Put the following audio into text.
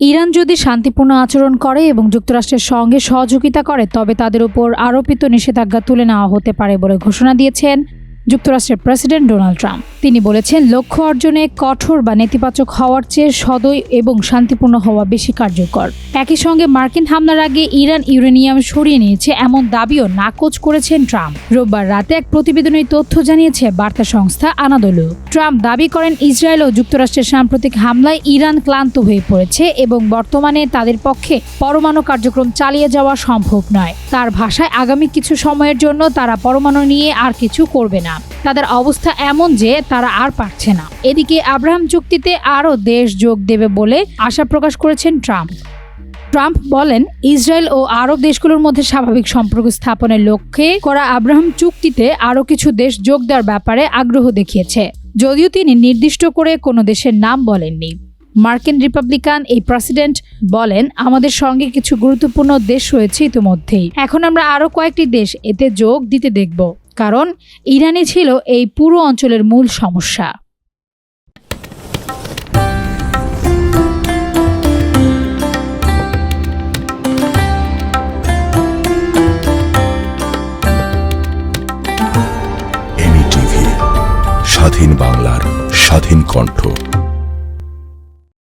Iran যদি শান্তিপূর্ণ আচরণ করে এবং যুক্তরাষ্ট্রের সঙ্গে সহযোগিতা করে, তবে তাদের উপর আরোপিত নিষেধাজ্ঞা তুলে নেওয়া হতে পারে বলে ঘোষণা দিয়েছেন যুক্তরাষ্ট্রের প্রেসিডেন্ট ডোনাল্ড ট্রাম্প। তিনি বলেছেন, লক্ষ্য অর্জনে কঠোর বা নেতিবাচক হওয়ার চেয়ে সদয় এবং শান্তিপূর্ণ হওয়া বেশি কার্যকর। একই সঙ্গে মার্কিন হামলার আগে ইরান ইউরেনিয়াম সরিয়ে নিয়েছে এমন দাবিও নাকচ করেছেন ট্রাম্প। রোববার রাতে এক প্রতিবেদনে তথ্য জানিয়েছে বার্তা সংস্থা আনাদোলু। ট্রাম্প দাবি করেন, ইসরায়েল ও যুক্তরাষ্ট্রের সাম্প্রতিক হামলায় ইরান ক্লান্ত হয়ে পড়েছে এবং বর্তমানে তাদের পক্ষে পরমাণু কার্যক্রম চালিয়ে যাওয়া সম্ভব নয়। তার ভাষায়, আগামী কিছু সময়ের জন্য তারা পরমাণু নিয়ে আর কিছু করবে না। তাদের অবস্থা এমন যে তারা আর পারছে না। এদিকে আব্রাহাম চুক্তিতে আরও দেশ যোগ দেবে বলে আশা প্রকাশ করেছেন ট্রাম্প। ট্রাম্প বলেন, ইসরায়েল ও আরব দেশগুলোর মধ্যে স্বাভাবিক সম্পর্ক স্থাপনের লক্ষ্যে করা আব্রাহাম চুক্তিতে আরও কিছু দেশ যোগ দেওয়ার ব্যাপারে আগ্রহ দেখিয়েছে। যদিও তিনি নির্দিষ্ট করে কোনো দেশের নাম বলেননি। মার্কিন রিপাবলিকান এই প্রেসিডেন্ট বলেন, আমাদের সঙ্গে কিছু গুরুত্বপূর্ণ দেশ রয়েছে ইতিমধ্যেই। এখন আমরা আরও কয়েকটি দেশ এতে যোগ দিতে দেখব। কারণ ইরানই ছিল এই পুরো অঞ্চলের মূল সমস্যা। স্বাধীন বাংলার স্বাধীন কণ্ঠ।